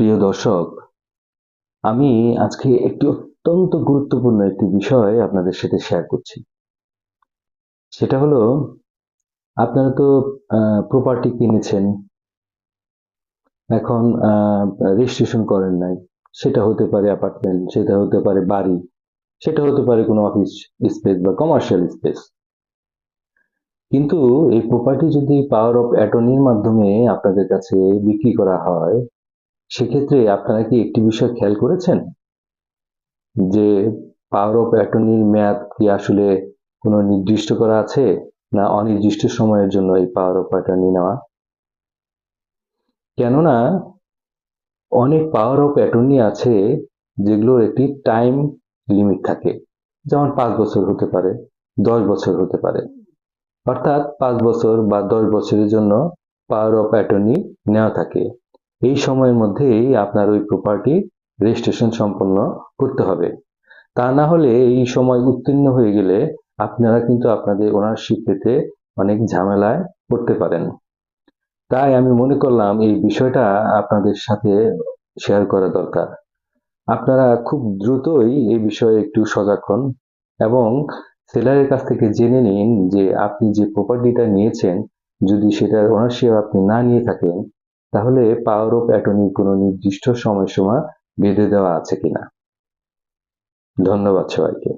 প্রিয় দর্শক, আমি আজকে একটি অত্যন্ত গুরুত্বপূর্ণ একটি বিষয় আপনাদের সাথে শেয়ার করছি। সেটা হলো, আপনারা তো প্রপার্টি কিনেছেন, এখন রেজিস্ট্রেশন করেন নাই। সেটা হতে পারে অ্যাপার্টমেন্ট সেটা হতে পারে বাড়ি, সেটা হতে পারে কোনো অফিস স্পেস বা কমার্শিয়াল স্পেস কিন্তু এই প্রপার্টি যদি পাওয়ার অফ অ্যাটর্নির মাধ্যমে আপনাদের কাছে বিক্রি করা হয় সেক্ষেত্রে আপনারা কি একটি বিষয় খেয়াল করেছেন? যে পাওয়ার অফ অ্যাটর্নির মেয়াদ কি আসলে কোনো নির্দিষ্ট করা আছে না অনির্দিষ্ট সময়ের জন্য এই পাওয়ার অফ অ্যাটর্নি নেওয়া? কেননা অনেক পাওয়ার অফ অ্যাটর্নি আছে যেগুলোর একটি টাইম লিমিট থাকে। যেমন পাঁচ বছর হতে পারে, দশ বছর হতে পারে। অর্থাৎ পাঁচ বছর বা দশ বছরের জন্য পাওয়ার অফ অ্যাটর্নি নেওয়া থাকে। এই সময়ের মধ্যেই আপনার ওই প্রপার্টি রেজিস্ট্রেশন সম্পন্ন করতে হবে। তা না হলে এই সময় উত্তীর্ণ হয়ে গেলে আপনারা কিন্তু আপনাদের ওনারশিপ পেতে অনেক ঝামেলায় পড়তে পারেন। তাই আমি মনে করলাম এই বিষয়টা আপনাদের সাথে শেয়ার করা দরকার। আপনারা খুব দ্রুতই এই বিষয়ে একটু সজাগ হন এবং সেলারের কাছ থেকে জেনে নিন যে আপনি যে প্রপার্টিটা নিয়েছেন, যদি সেটার ওনারশিপ আপনি না নিয়ে থাকেন তাহলে পাওয়ার অফ অ্যাটর্নির কোনো নির্দিষ্ট সময়সীমা বেঁধে দেওয়া আছে কিনা? ধন্যবাদ সবাইকে।